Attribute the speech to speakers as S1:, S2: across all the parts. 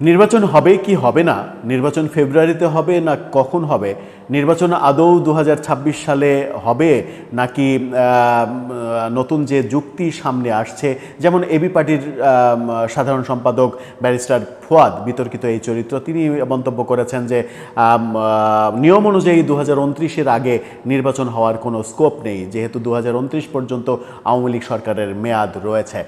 S1: নির্বাচন হবে কি হবে না? নির্বাচন ফেব্রুয়ারিতে হবে না কখন হবে? নির্বাচন আদৌ দু হাজার ছাব্বিশ সালে হবে নাকি নতুন যে যুক্তি সামনে আসছে? যেমন এবি পার্টির সাধারণ সম্পাদক ব্যারিস্টার ফুয়াদ বিতর্কিত এই চরিত্র। তিনি মন্তব্য করেছেন যে নিয়ম অনুযায়ী দু হাজার আগে নির্বাচন হওয়ার কোনো স্কোপ নেই যেহেতু দু হাজার উনত্রিশ পর্যন্ত আওয়ামী লীগ সরকারের মেয়াদ রয়েছে।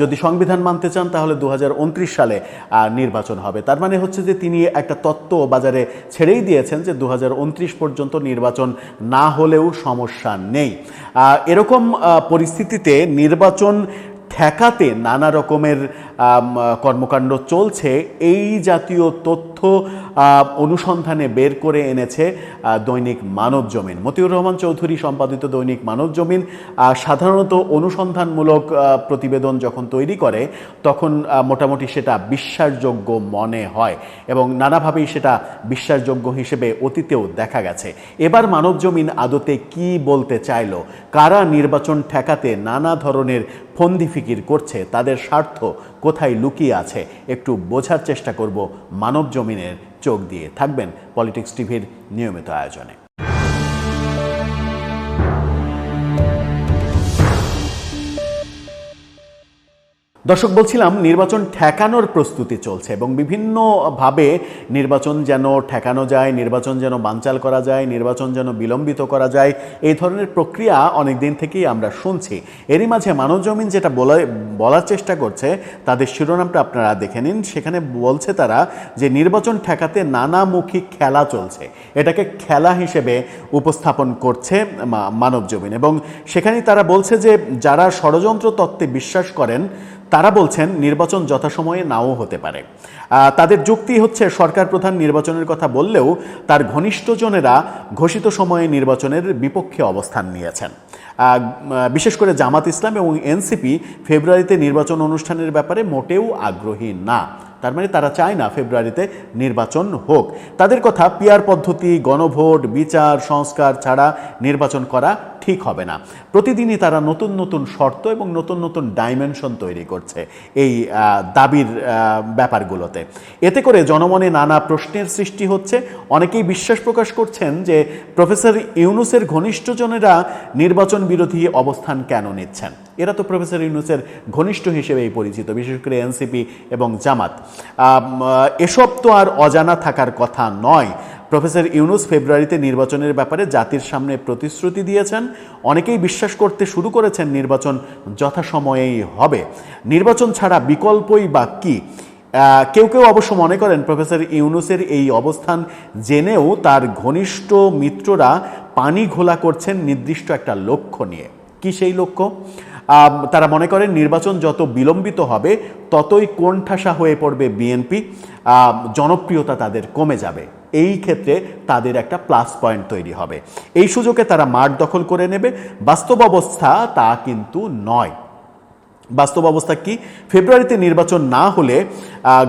S1: যদি সংবিধান মানতে চান তাহলে দু হাজার উনত্রিশ সালে আহ, নির্বাচন হবে। তার মানে হচ্ছে যে তিনি একটা তত্ত্ব বাজারে ছেড়েই দিয়েছেন যে দু হাজার উনত্রিশ পর্যন্ত নির্বাচন না হলেও সমস্যা নেই। এরকম পরিস্থিতিতে নির্বাচন ঠেকাতে নানা রকমের কর্মকাণ্ড চলছে। এই জাতীয় তথ্য অনুসন্ধানে বের করে এনেছে দৈনিক মানব জমিন মতিউর রহমান চৌধুরী সম্পাদিত দৈনিক মানব জমিন সাধারণত অনুসন্ধানমূলক প্রতিবেদন যখন তৈরি করে, তখন মোটামুটি সেটা বিশ্বাসযোগ্য মনে হয় এবং নানাভাবেই সেটা বিশ্বাসযোগ্য হিসেবে অতীতেও দেখা গেছে। এবার মানব জমিন আদতে কি বলতে চাইলো? কারা নির্বাচন ঠেকাতে নানা ধরনের ফন্দি ফিকির করছে? তাদের স্বার্থ কোথায় লুকিয়ে আছে একটু বোঝার চেষ্টা করব মানব জমিনের চোখ দিয়ে। থাকবেন পলিটিক্স টিভির নিয়মিত আয়োজনে। দর্শক, বলছিলাম নির্বাচন ঠেকানোর প্রস্তুতি চলছে এবং বিভিন্নভাবে নির্বাচন যেন ঠেকানো যায়, নির্বাচন যেন বানচাল করা যায়, নির্বাচন যেন বিলম্বিত করা যায়, এই ধরনের প্রক্রিয়া অনেক দিন থেকেই আমরা শুনছি। এরই মাঝে মানব জমিন যেটা বলা, বলার চেষ্টা করছে, তাদের শিরোনামটা আপনারা দেখে নিন। সেখানে বলছে তারা যে নির্বাচন ঠেকাতে নানামুখী খেলা চলছে। এটাকে খেলা হিসেবে উপস্থাপন করছে মা- মানব জমিন এবং সেখানেই তারা বলছে যে যারা ষড়যন্ত্র তত্ত্বে বিশ্বাস করেন তারা বলছেন নির্বাচন যথাসময়ে নাও হতে পারে। তাদের যুক্তি হচ্ছে সরকার প্রধান নির্বাচনের কথা বললেও তার ঘনিষ্ঠজনেরা ঘোষিত সময়ে নির্বাচনের বিপক্ষে অবস্থান নিয়েছেন। বিশেষ করে জামাত ইসলাম এবং এনসিপি ফেব্রুয়ারিতে নির্বাচন অনুষ্ঠানের ব্যাপারে মোটেও আগ্রহী না। তার মানে তারা চায় না ফেব্রুয়ারিতে নির্বাচন হোক। তাদের কথা পিয়ার পদ্ধতি, গণভোট, বিচার, সংস্কার ছাড়া নির্বাচন করা ঠিক হবে না। প্রতিদিনই তারা নতুন নতুন শর্ত এবং নতুন নতুন ডাইমেনশন তৈরি করছে এই দাবির ব্যাপারগুলোতে। এতে করে জনমনে নানা প্রশ্নের সৃষ্টি হচ্ছে। অনেকেই বিশ্বাস প্রকাশ করছেন যে প্রফেসর ইউনুসের ঘনিষ্ঠজনেরা নির্বাচন বিরোধী অবস্থান কেন নিচ্ছেন? এরা তো প্রফেসর ইউনুসের ঘনিষ্ঠ হিসেবেই পরিচিত, বিশেষ করে এনসিপি এবং জামাত। এসব তো আর অজানা থাকার কথা নয়। প্রফেসর ইউনুস ফেব্রুয়ারিতে নির্বাচনের ব্যাপারে জাতির সামনে প্রতিশ্রুতি দিয়েছেন। অনেকেই বিশ্বাস করতে শুরু করেছেন নির্বাচন যথাসময়েই হবে। নির্বাচন ছাড়া বিকল্পই বা কী? কেউ কেউ অবশ্য মনে করেন প্রফেসর ইউনুসের এই অবস্থান জেনেও তার ঘনিষ্ঠ মিত্ররা পানি ঘোলা করছেন নির্দিষ্ট একটা লক্ষ্য নিয়ে। কি সেই লক্ষ্য? তারা মনে করেন নির্বাচন যত বিলম্বিত হবে, ততই কোণঠাসা হয়ে পড়বে বিএনপি। জনপ্রিয়তা তাদের কমে যাবে। এই ক্ষেত্রে তাদের একটা প্লাস পয়েন্ট তৈরি হবে। এই সুযোগে তারা মাঠ দখল করে নেবে। বাস্তব অবস্থা তা কিন্তু নয়। বাস্তব অবস্থা কি? ফেব্রুয়ারিতে নির্বাচন না হলে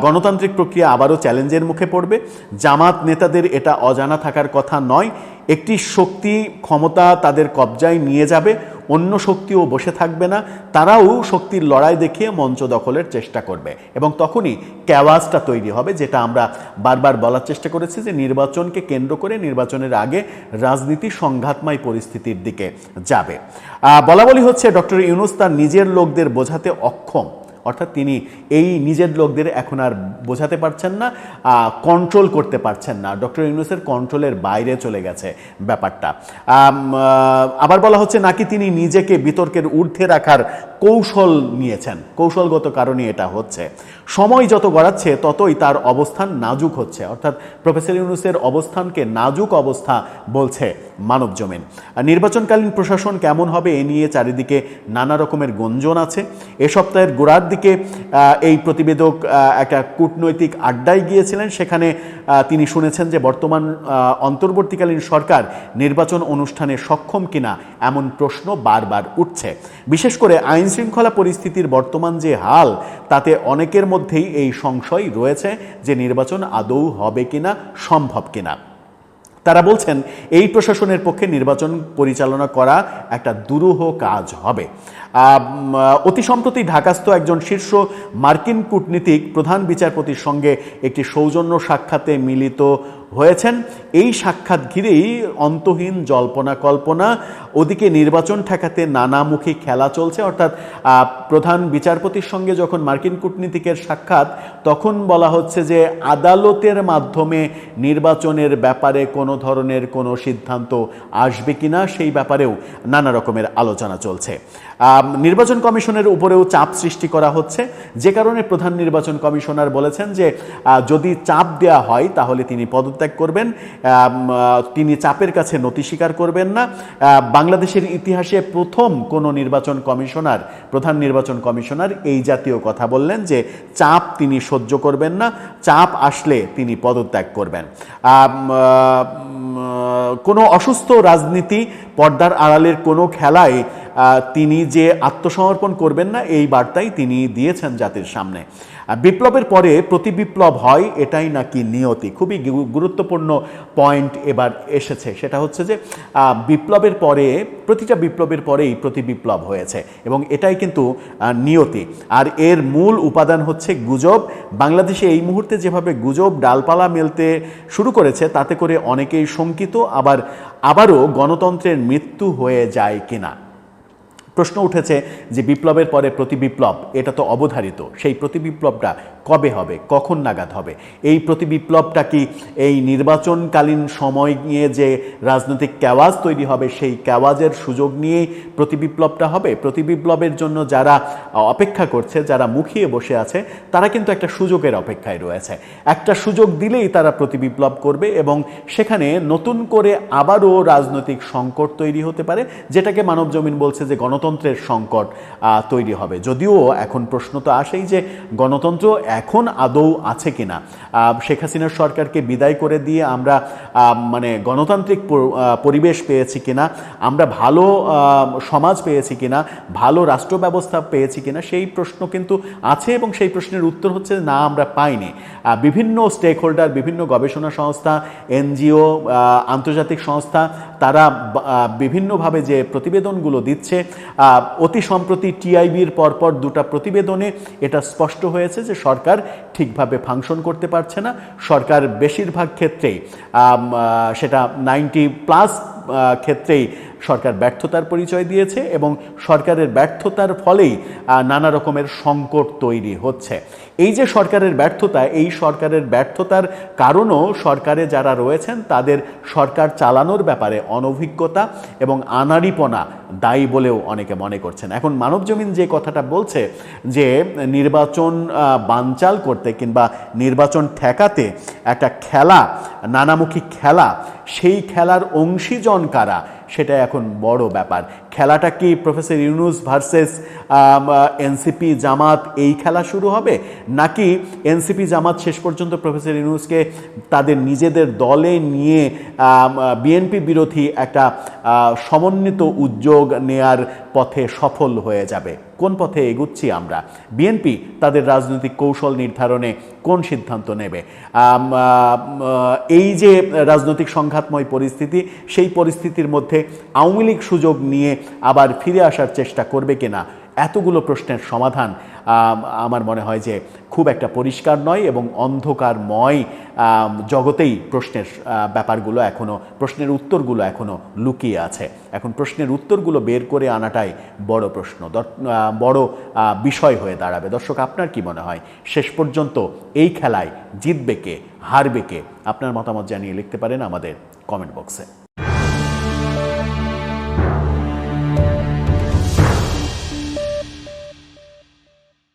S1: গণতান্ত্রিক প্রক্রিয়া আবারও চ্যালেঞ্জের মুখে পড়বে। জামাত নেতাদের এটা অজানা থাকার কথা নয়। একটি শক্তি ক্ষমতা তাদের কবজায় নিয়ে যাবে। অন্য শক্তিও বসে থাকবে না, তারাও শক্তির লড়াই দেখিয়ে মঞ্চ দখলের চেষ্টা করবে। এবং তখনই ক্যাওয়াজটা তৈরি হবে, যেটা আমরা বারবার বলার চেষ্টা করেছি যে নির্বাচনকে কেন্দ্র করে নির্বাচনের আগে রাজনীতি সংঘাতময় পরিস্থিতির দিকে যাবে। বলা বলি হচ্ছে ডক্টর ইউনুস তার নিজের লোকদের বোঝাতে অক্ষম। অর্থাৎ তিনি এই নিজের লোকদের এখন আর বোঝাতে পারছেন না কন্ট্রোল করতে পারছেন না। ডক্টর ইউনুসের কন্ট্রোলের বাইরে চলে গেছে ব্যাপারটা। আবার বলা হচ্ছে নাকি তিনি নিজেকে বিতর্কের ঊর্ধ্বে রাখার কৌশল নিয়েছেন। কৌশলগত কারণে এটা হচ্ছে। সময় যত গড়াচ্ছে, ততই তার অবস্থান নাজুক হচ্ছে। অর্থাৎ প্রফেসর ইউনুসের অবস্থানকে নাজুক অবস্থা বলছে মানব জমিন। নির্বাচনকালীন প্রশাসন কেমন হবে এ নিয়ে চারিদিকে নানা রকমের গুঞ্জন আছে। এ সপ্তাহের গোড়ার আহ, এই প্রতিবেদক একটা কূটনৈতিক আড্ডায় গিয়েছিলেন। সেখানে তিনি শুনেছেন যে বর্তমান অন্তর্বর্তীকালীন সরকার নির্বাচন অনুষ্ঠানে সক্ষম কিনা এমন প্রশ্ন বারবার উঠছে। বিশেষ করে আইন শৃঙ্খলা পরিস্থিতির বর্তমান যে হাল তাতে অনেকের মধ্যেই এই সংশয় রয়েছে যে নির্বাচন আদৌ হবে কিনা সম্ভব কিনা। তারা বলছেন, এই প্রশাসনের পক্ষে নির্বাচন পরিচালনা করা একটা দুরূহ কাজ হবে। অতি সম্প্রতি ঢাকাস্থ একজন শীর্ষ মার্কিন কূটনীতিক প্রধান বিচারপতির সঙ্গে একটি সৌজন্য সাক্ষাতে মিলিত হয়েছেন। এই সাক্ষাৎ ঘিরেই অন্তহীন জল্পনা কল্পনা, ওদিকে নির্বাচন ঠেকাতে নানামুখী খেলা চলছে। অর্থাৎ প্রধান বিচারপতির সঙ্গে যখন মার্কিন কূটনীতিকের সাক্ষাৎ, তখন বলা হচ্ছে যে আদালতের মাধ্যমে নির্বাচনের ব্যাপারে কোনো ধরনের কোনো সিদ্ধান্ত আসবে কিনা, সেই ব্যাপারেও নানা রকমের আলোচনা চলছে। নির্বাচন কমিশনের উপরেও চাপ সৃষ্টি করা হচ্ছে। যে কারণে প্রধান নির্বাচন কমিশনার বলেছেন যে যদি চাপ দেওয়া হয়, তাহলে তিনি পদত্যাগ করবেন। তিনি চাপের কাছে নতি স্বীকার করবেন না। বাংলাদেশের ইতিহাসে প্রথম কোনো নির্বাচন কমিশনার, প্রধান নির্বাচন কমিশনার এই জাতীয় কথা বললেন যে, চাপ তিনি সহ্য করবেন না, চাপ আসলে তিনি পদত্যাগ করবেন। কোনো অসুস্থ রাজনীতি পর্দার আড়ালের কোনো খেলায় তিনি যে আত্মসমর্পণ করবেন না, এই বার্তাই তিনি দিয়েছেন জাতির সামনে। বিপ্লবের পরে প্রতি বিপ্লব হয় এটাই নাকি নিয়তি? খুবই গুরুত্বপূর্ণ পয়েন্ট এবার এসেছে। সেটা হচ্ছে যে বিপ্লবের পরে, প্রতিটা বিপ্লবের পরেই প্রতি বিপ্লব হয়েছে এবং এটাই কিন্তু নিয়তি। আর এর মূল উপাদান হচ্ছে গুজব। বাংলাদেশে এই মুহূর্তে যেভাবে গুজব ডালপালা মেলতে শুরু করেছে, তাতে করে অনেকেই শঙ্কিত, আবার, আবারও গণতন্ত্রের মৃত্যু হয়ে যায় কিনা? প্রশ্ন উঠেছে যে বিপ্লবের পরে প্রতি বিপ্লব, এটা তো অবধারিত, সেই প্রতি বিপ্লবটা কবে হবে, কখন নাগাদ হবে? এই প্রতি বিপ্লবটা কি এই নির্বাচনকালীন সময় নিয়ে যে রাজনৈতিক ক্যাওয়াজ তৈরি হবে, সেই ক্যাওয়াজের সুযোগ নিয়েই প্রতি বিপ্লবটা হবে? প্রতি বিপ্লবের জন্য যারা অপেক্ষা করছে, যারা মুখিয়ে বসে আছে, তারা কিন্তু একটা সুযোগের অপেক্ষায় রয়েছে। একটা সুযোগ দিলেই তারা প্রতি বিপ্লব করবে এবং সেখানে নতুন করে আবারও রাজনৈতিক সংকট তৈরি হতে পারে, যেটাকে মানব জমিন বলছে যে গণতন্ত্রের সংকট তৈরি হবে। যদিও এখন প্রশ্ন তো আসেই যে গণতন্ত্র এখন আদৌ আছে কিনা। শেখ হাসিনার সরকারকে বিদায় করে দিয়ে আমরা মানে গণতান্ত্রিক পরিবেশ পেয়েছি কিনা, আমরা ভালো সমাজ পেয়েছি কিনা, ভালো রাষ্ট্র ব্যবস্থা পেয়েছি কিনা, সেই প্রশ্ন কিন্তু আছে এবং সেই প্রশ্নের উত্তর হচ্ছে না, আমরা পাইনি। বিভিন্ন স্টেক হোল্ডার বিভিন্ন গবেষণা সংস্থা, এনজিও আন্তর্জাতিক সংস্থা, তারা বিভিন্নভাবে যে প্রতিবেদনগুলো দিচ্ছে অতি সম্প্রতি টিআইবির পরপর দুটা প্রতিবেদনে এটা স্পষ্ট হয়েছে যে সরকার ঠিকভাবে ফাংশন করতে পারছে না। সরকার বেশিরভাগ ক্ষেত্রেই সেটা নাইনটি প্লাস ক্ষেত্রেই সরকার ব্যর্থতার পরিচয় দিয়েছে এবং সরকারের ব্যর্থতার ফলেই নানা রকমের সংকট তৈরি হচ্ছে। এই যে সরকারের ব্যর্থতা, এই সরকারের ব্যর্থতার কারণও সরকারে যারা রয়েছেন, তাদের সরকার চালানোর ব্যাপারে অনভিজ্ঞতা এবং আনাড়িপনা দায়ী বলেও অনেকে মনে করছেন। এখন মানবজমিন যে কথাটা বলছে যে নির্বাচন বানচাল করতে কিংবা নির্বাচন ঠেকাতে একটা খেলা, নানামুখী খেলা, সেই খেলার অংশীজন কারা? সেটা এখন বড় ব্যাপার। খেলাটা কি professor Yunus versus NCP Jamaat এই খেলা শুরু হবে? নাকি এনসিপি জামাত শেষ পর্যন্ত প্রফেসর ইউনুসকে তাদের নিজেদের দলে নিয়ে বিএনপি বিরোধী একটা সমন্বিত উদ্যোগ নেয়ার পথে সফল হয়ে যাবে? কোন পথে এগুচ্ছি আমরা? বিএনপি তাদের রাজনৈতিক কৌশল নির্ধারণে কোন সিদ্ধান্ত নেবে? এই যে রাজনৈতিক সংঘাতময় পরিস্থিতি, সেই পরিস্থিতির মধ্যে আওয়ামী লীগ সুযোগ নিয়ে আবার ফিরে আসার চেষ্টা করবে কিনা? এতগুলো প্রশ্নের সমাধান আম, আমার মনে হয় যে খুব একটা পরিষ্কার নয় এবং অন্ধকারময় জগতেই প্রশ্নের ব্যাপারগুলো এখনও প্রশ্নের উত্তরগুলো এখনও লুকিয়ে আছে। এখন প্রশ্নের উত্তরগুলো বের করে আনাটাই বড় প্রশ্ন বড় বিষয় হয়ে দাঁড়াবে। দর্শক আপনার কি মনে হয়? শেষ পর্যন্ত এই খেলায় জিতবে কে হারবে কে? আপনার মতামত জানিয়ে লিখতে পারেন আমাদের কমেন্ট বক্সে।